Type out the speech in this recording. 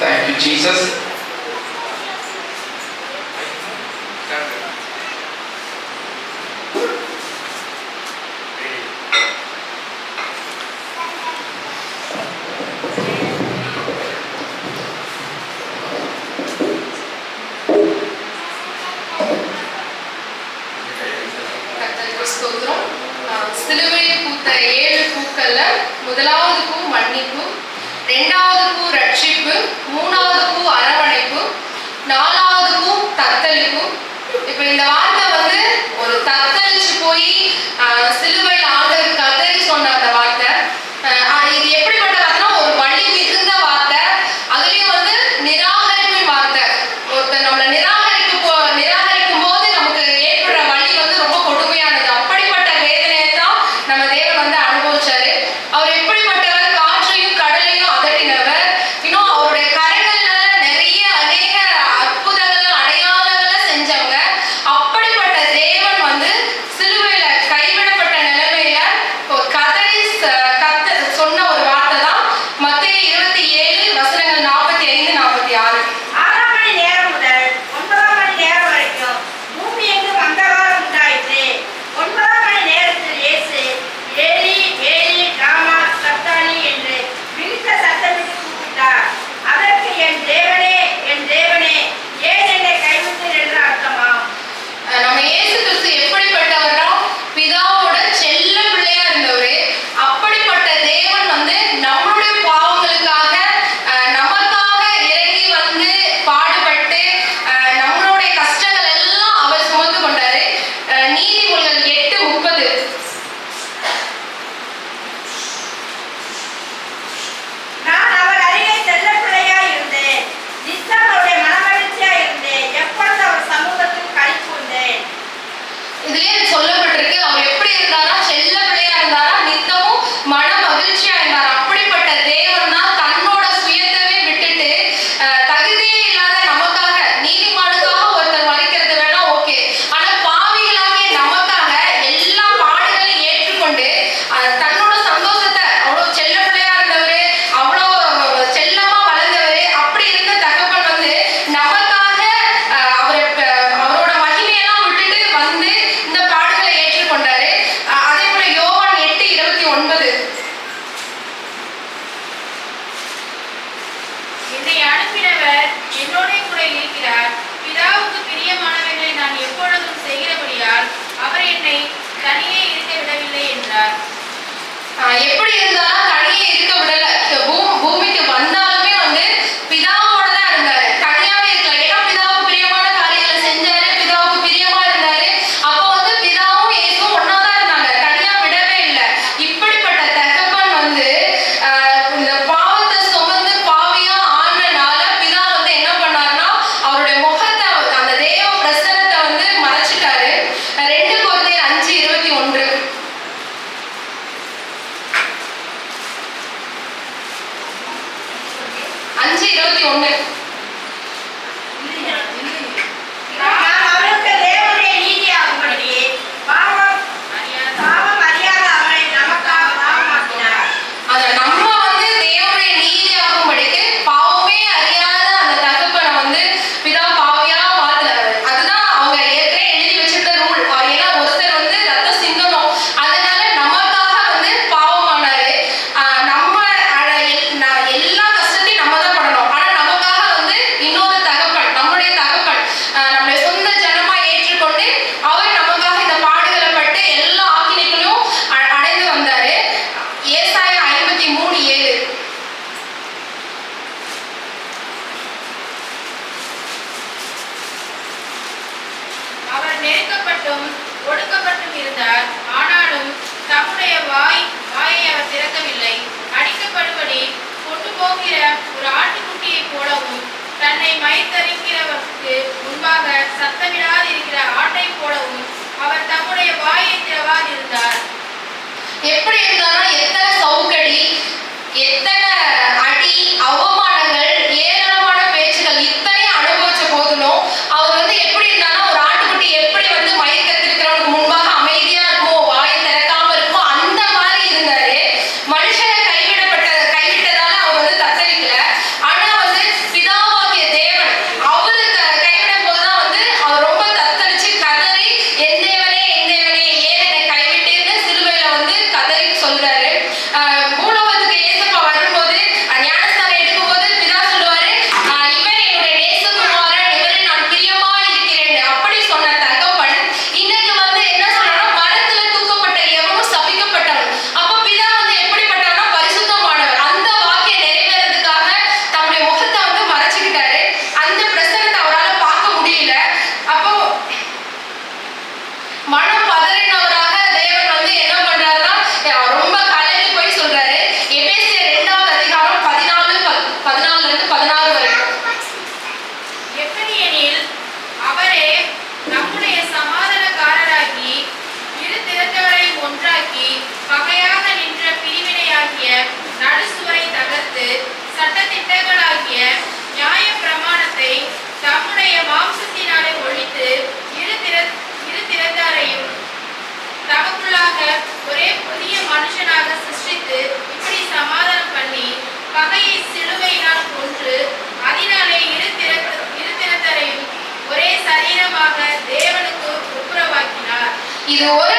Thank you, Jesus. சிலுவையை பூத்த ஏழு பூக்கள்ல முதலாவது பூ மன்னிப்பு ரெண்டாவது பூ ரட்சிப்பு மூணாவது பூ அரவணைப்பு நாலாவது பூ தத்தளிப்பு. இப்போ இந்த வாரம் தாழ்த்தப்பட்டும் ஒடுக்கப்பட்டும் இருந்தார் ஆனாலும் தம்முடைய வாய் வாயை அவர் திறக்கவில்லை. அடிக்கப்படுபடி கொண்டு போகிற ஒரு ஆட்டுக்குட்டியைப் போலவும் தன்னை மயத்தறிக்கிறவருக்கு முன்பாக சத்தமிடாதிருக்கிற ஆட்டை போலவும் அவர் தம்முடைய வாயை திறவாதிருந்தார். எப்படி இருந்தாலும் எத்தனை சவுக்கடி ஒன்றாக்கி பகையாக நின்ற பிரிவினையாகிய நடுசுவரை தகர்த்து சட்ட நியாய பிரமாணத்தை தம்முடைய மாம்சத்தினாலே ஒழித்து இரு திறந்தாரையும் தமக்குள்ளாக ஒரே புதிய மனுஷனாக சிருஷ்டித்து இப்படி சமாதானம் பண்ணி பகையை சிலுவையினால் கொன்று அதனாலே இரு திற இரு திறத்தரையும் ஒரே சரீரமாக தேவனுக்கு ஒப்புரவாக்கினார் இது ஒரு